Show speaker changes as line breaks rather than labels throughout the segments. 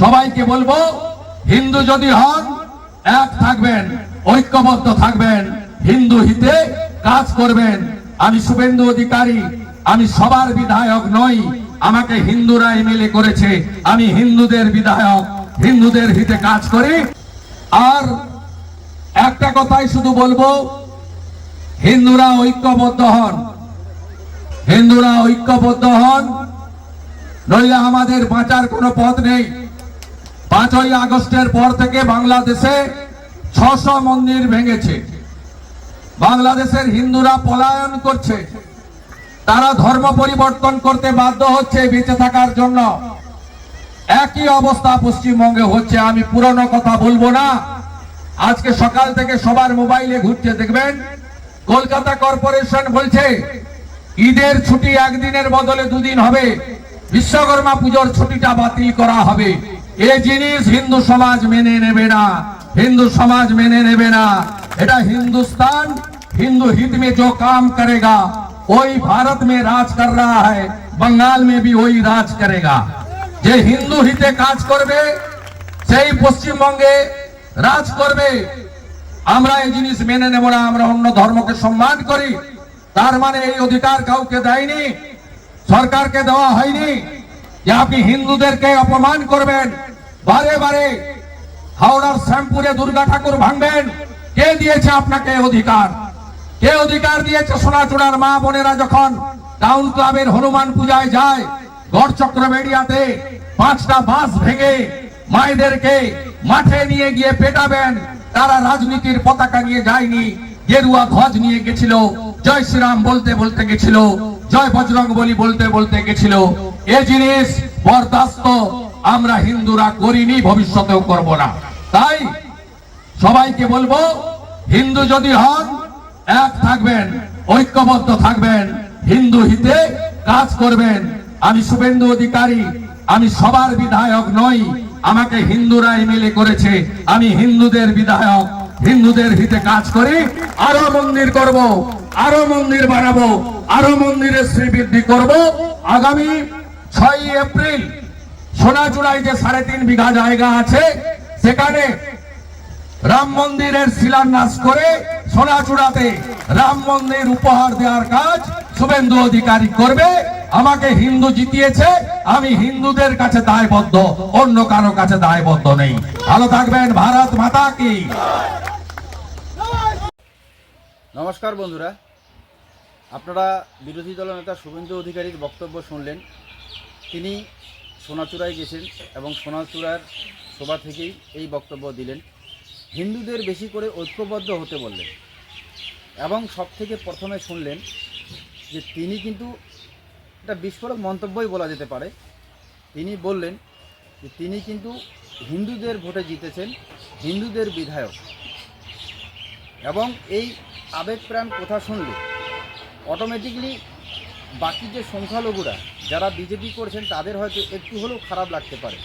সবাইকে বলব, হিন্দু যদি হন, এক থাকবেন, ঐক্যবদ্ধ থাকবেন, হিন্দু হিতে কাজ করবেন। আমি শুভেন্দু অধিকারী, আমি সবার বিধায়ক নই, আমাকে হিন্দুরা এমএলএ করেছে, আমি হিন্দুদের বিধায়ক, হিন্দুদের হিতে কাজ করি। আর একটা কথাই শুধু বলব, হিন্দুরা ঐক্যবদ্ধ হন। হিন্দুরা ঐক্যবদ্ধ হন, নইলে আমাদের বাঁচার কোনো পথ নেই। পাঁচই আগস্টের পর থেকে বাংলাদেশে ছশো মন্দির ভেঙেছে। বাংলাদেশের হিন্দুরা পলায়ন করছে। তারা ধর্ম পরিবর্তন করতে বাধ্য হচ্ছে বেঁচে থাকার জন্য। একই অবস্থা পশ্চিমবঙ্গে হচ্ছে, আমি পুরনো কথা বলব না। আজকে সকাল থেকে সবার মোবাইলে ঘুরছে, দেখবেন? কলকাতা কর্পোরেশন বলছে, ঈদের ছুটি একদিনের বদলে দুদিন হবে। বিশ্বকর্মা পুজোর ছুটিটা বাতিল করা হবে। এ জিনিস হিন্দু সমাজ মেনে নেবে না। হিন্দু সমাজ মেনে নেবে না। এটা হিন্দুস্তান, হিন্দু হিত মে जो काम करेगा वही भारत में राज कर रहा है बंगाल में भी वही যে হিন্দু হিতে কাজ করবে, সেই পশ্চিমবঙ্গে রাজ করবে। আমরা এই জিনিস মেনে নেব না, আমরা অন্য ধর্মকে সম্মান করি। তার মানে এই অধিকার কাউকে দেয়নি, সরকারকে দেওয়া হয়নি। যে আপনি হিন্দুদেরকে অপমান করবেন বারে বারে হাওড়ার শ্যামপুরে দুর্গা ঠাকুর ভাঙবেন। কে দিয়েছে আপনাকে অধিকার? কে অধিকার দিয়েছে সোনাচূড়ার মা বোনেরা যখন টাউন ক্লাবের হনুমান পূজায় যায় গড় চক্রবেড়িয়াতে পাঁচটা বাস ভেঙে মায়েদেরকে মাঠে নিয়ে গিয়ে পেটাবেন, তারা রাজনীতির পতাকা নিয়ে যায়নি, গেরুয়া ধ্বজ নিয়ে গেছিল, জয় শ্রীরাম বলতে বলতে গেছিল, জয় বজরং বলি বলতে বলতে গেছিল। এ জিনিস বরদাস্ত আমরা হিন্দুরা করিনি, ভবিষ্যতেও করব না। তাই সবাইকে বলব, হিন্দু যদি হন, এক থাকবেন, ঐক্যবদ্ধ থাকবেন, হিন্দু হিতে কাজ করবেন। আমি শুভেন্দু অধিকারী, আমি সবার বিধায়ক নই, আমাকে হিন্দুরা এমএলএ করেছে। আমি হিন্দুদের বিধায়ক, হিন্দুদের হিতে কাজ করি, আরও মন্দির করব, আরও মন্দির বানাবো, আরও মন্দিরের শ্রীবৃদ্ধি করব। আগামী ছয় এপ্রিল সোনাচূড়ায় যে সাড়ে তিন বিঘা জায়গা আছে। সেখানে রাম মন্দিরের শিলান্যাস করে সোনাচূড়াতে রাম মন্দির উপহার দেওয়ার কাজ শুভেন্দু অধিকারী করবে। আমাকে হিন্দু জিতিয়েছে, আমি হিন্দুদের কাছে দায়বদ্ধ, অন্য কারও কাছে দায়বদ্ধ নেই। ভালো থাকবেন, ভারত মাতা কি।
নমস্কার বন্ধুরা। আপনারা বিরোধী দলনেতা শুভেন্দু অধিকারীর বক্তব্য শুনলেন। তিনি সোনাচূড়ায় গেছেন এবং সোনাচূড়ার সভা থেকেই এই বক্তব্য দিলেন। হিন্দুদের বেশি করে ঐক্যবদ্ধ হতে বললেন এবং সব থেকে প্রথমে শুনলেন যে তিনি কিন্তু একটা বিস্ফোরক মন্তব্যই বলা যেতে পারে। তিনি বললেন যে তিনি কিন্তু হিন্দুদের ভোটে জিতেছেন হিন্দুদের বিধায়ক। এবং এই আবেগপ্রাণ কথা শুনলে অটোমেটিকলি বাকি যে সংখ্যালঘুরা যারা বিজেপি করছেন, তাদের হয়তো একটু হলেও খারাপ লাগতে পারে।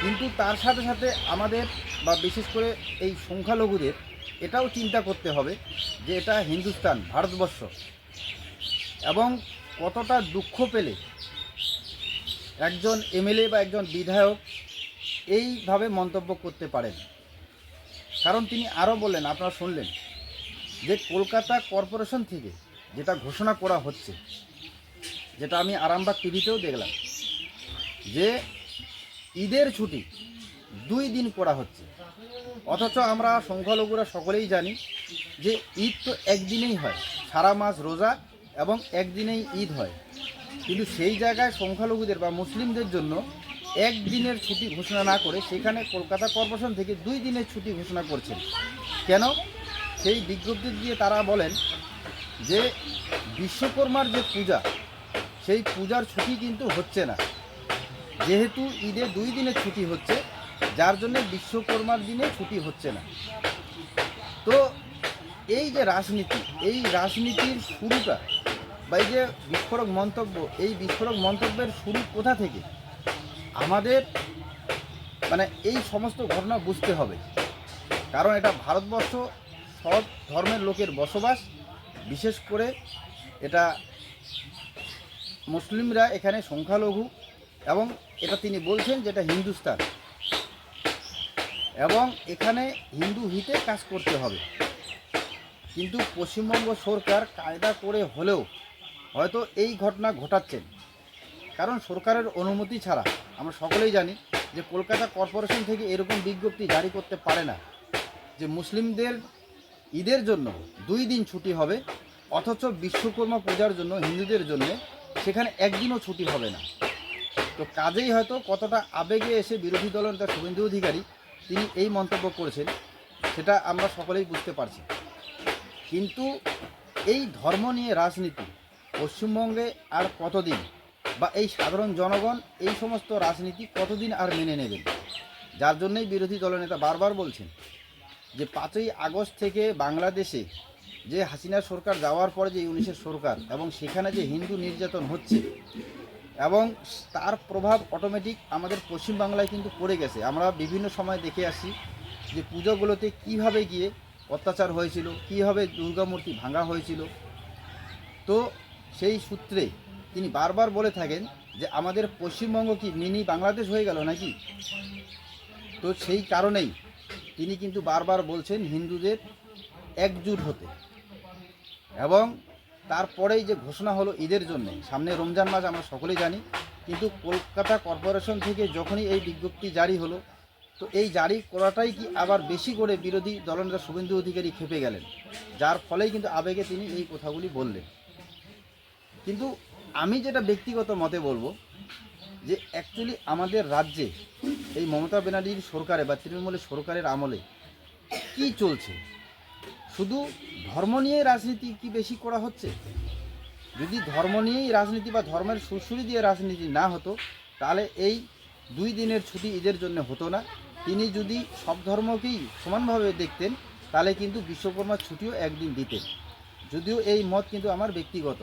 কিন্তু তার সাথে সাথে আমাদের বা বিশেষ করে এই সংখ্যালঘুদের এটাও চিন্তা করতে হবে যে এটা হিন্দুস্তান, ভারতবর্ষ। এবং কতটা দুঃখ পেলে একজন এমএলএ বা একজন বিধায়ক এইভাবে মন্তব্য করতে পারেন। কারণ তিনি আরও বললেন, আপনারা শুনলেন, যে কলকাতা কর্পোরেশন থেকে যেটা ঘোষণা করা হচ্ছে, যেটা আমি আরামবাগ টিভিতেও দেখলাম, যে ঈদের ছুটি দুই দিন করা হচ্ছে। অথচ আমরা সংখ্যালঘুরা সকলেই জানি যে ঈদ তো একদিনেই হয়, সারা মাস রোজা এবং একদিনেই ঈদ হয়। কিন্তু সেই জায়গায় সংখ্যালঘুদের বা মুসলিমদের জন্য একদিনের ছুটি ঘোষণা না করে সেখানে কলকাতা কর্পোরেশন থেকে দুই দিনের ছুটি ঘোষণা করছেন। কেন? সেই বিজ্ঞপ্তি দিয়ে তারা বলেন যে বিশ্বকর্মার যে পূজা, সেই পূজার ছুটি কিন্তু হচ্ছে না। যেহেতু ঈদে দুই দিনের ছুটি হচ্ছে, যার জন্য বিশ্বকর্মার দিনে ছুটি হচ্ছে না। তো এই যে রাজনীতি, এই রাজনীতির শুরুটা বা এই যে বিস্ফোরক মন্তব্য, এই বিস্ফোরক মন্তব্যের শুরু কোথা থেকে? আমাদের মানে এই সমস্ত ঘটনা বুঝতে হবে। কারণ এটা ভারতবর্ষ সব ধর্মের লোকের বসবাস। বিশেষ করে এটা মুসলিমরা এখানে সংখ্যালঘু এবং এটা তিনি বলছেন যেটা হিন্দুস্তান। এবং এখানে হিন্দু হিতে কাজ করতে হবে। কিন্তু পশ্চিমবঙ্গ সরকার কায়দা করে হলেও হয়তো এই ঘটনা ঘটাচ্ছেন কারণ সরকারের অনুমতি ছাড়া আমরা সকলেই জানি যে কলকাতা কর্পোরেশন থেকে এরকম বিজ্ঞপ্তি জারি করতে পারে না। যে মুসলিমদের ঈদের জন্য দুই দিন ছুটি হবে, অথচ বিশ্বকর্মা পূজার জন্য হিন্দুদের জন্য সেখানে একদিনও ছুটি হবে না। তো কাজেই হয়তো কতটা আবেগে এসে বিরোধী দলনেতা শুভেন্দু অধিকারী তিনি এই মন্তব্য করেছেন, সেটা আমরা সকলেই বুঝতে পারছি। কিন্তু এই ধর্ম নিয়ে রাজনীতি পশ্চিমবঙ্গে আর কতদিন বা এই সাধারণ জনগণ এই সমস্ত রাজনীতি কতদিন আর মেনে নেবেন? যার জন্যই বিরোধী দলনেতা বারবার বলছেন যে পাঁচই আগস্ট থেকে বাংলাদেশে যে হাসিনা সরকার যাওয়ার পরে যে ইউনিসের সরকার এবং সেখানে যে হিন্দু নির্যাতন হচ্ছে এবং তার প্রভাব অটোমেটিক আমাদের পশ্চিমবাংলায় কিন্তু পড়ে গেছে। আমরা বিভিন্ন সময় দেখে আসি যে পুজোগুলোতে কীভাবে গিয়ে অত্যাচার হয়েছিল, কীভাবে দুর্গামূর্তি ভাঙা হয়েছিল। তো সেই সূত্রে তিনি বারবার বলে থাকেন যে আমাদের পশ্চিমবঙ্গ কি মিনি বাংলাদেশ হয়ে গেল নাকি? তো সেই কারণেই তিনি কিন্তু বারবার বলছেন হিন্দুদের একজুট হতে। এবং তারপরেই যে ঘোষণা হলো ঈদের জন্য, সামনে রমজান মাস, আমরা সকলেই জানি, কিন্তু কলকাতা কর্পোরেশন থেকে যখনই এই বিজ্ঞপ্তি জারি হলো, তো এই জারি করাটাই কি আবার বেশি করে বিরোধী দলনেতা শুভেন্দু অধিকারী খেপে গেলেন? যার ফলেই কিন্তু আবেগে তিনি এই কথাগুলি বললেন। কিন্তু আমি যেটা ব্যক্তিগত মতে বলব, যে অ্যাকচুয়ালি আমাদের রাজ্যে এই মমতা ব্যানার্জির সরকারে বা তৃণমূলের সরকারের আমলে কি চলছে? শুধু ধর্ম নিয়ে রাজনীতি কি বেশি করা হচ্ছে? যদি ধর্ম নিয়েই রাজনীতি বা ধর্মের সুরসুরি দিয়ে রাজনীতি না হতো, তাহলে এই দুই দিনের ছুটি ঈদের জন্য হতো না। তিনি যদি সব ধর্মকেই সমানভাবে দেখতেন, তাহলে কিন্তু বিশ্বকর্মার ছুটিও একদিন দিতেন। যদিও এই মত কিন্তু আমার ব্যক্তিগত।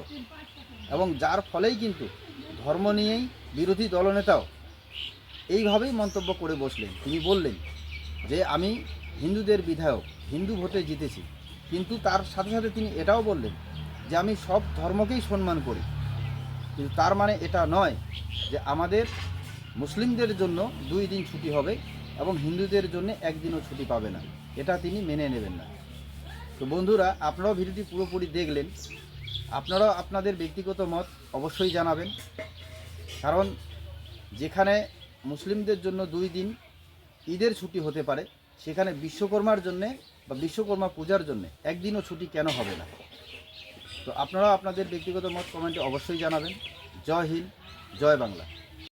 এবং যার ফলেই কিন্তু ধর্ম নিয়েই বিরোধী দলনেতাও এইভাবেই মন্তব্য করে বসলেন। তিনি বললেন যে, আমি হিন্দুদের বিধায়ক, হিন্দু ভোটে জিতেছি। কিন্তু তার সাথে সাথে তিনি এটাও বললেন যে, আমি সব ধর্মকেই সম্মান করি। কিন্তু তার মানে এটা নয় যে, আমাদের মুসলিমদের জন্য দুই দিন ছুটি হবে এবং হিন্দুদের জন্য একদিনও ছুটি পাবে না। এটা তিনি মেনে নেবেন না। তো বন্ধুরা, আপনারাও ভিডিওটি পুরোপুরি দেখলেন। আপনারাও আপনাদের ব্যক্তিগত মত অবশ্যই জানাবেন। কারণ যেখানে মুসলিমদের জন্য দুই দিন ঈদের ছুটি হতে পারে। সেখানে বিশ্বকর্মার জন্যে বা বিশ্বকর্মা পূজার জন্য একদিনও ছুটি কেন হবে না? তো আপনারাও আপনাদের ব্যক্তিগত মত কমেন্টে অবশ্যই জানাবেন। জয় হিন্দ, জয় বাংলা।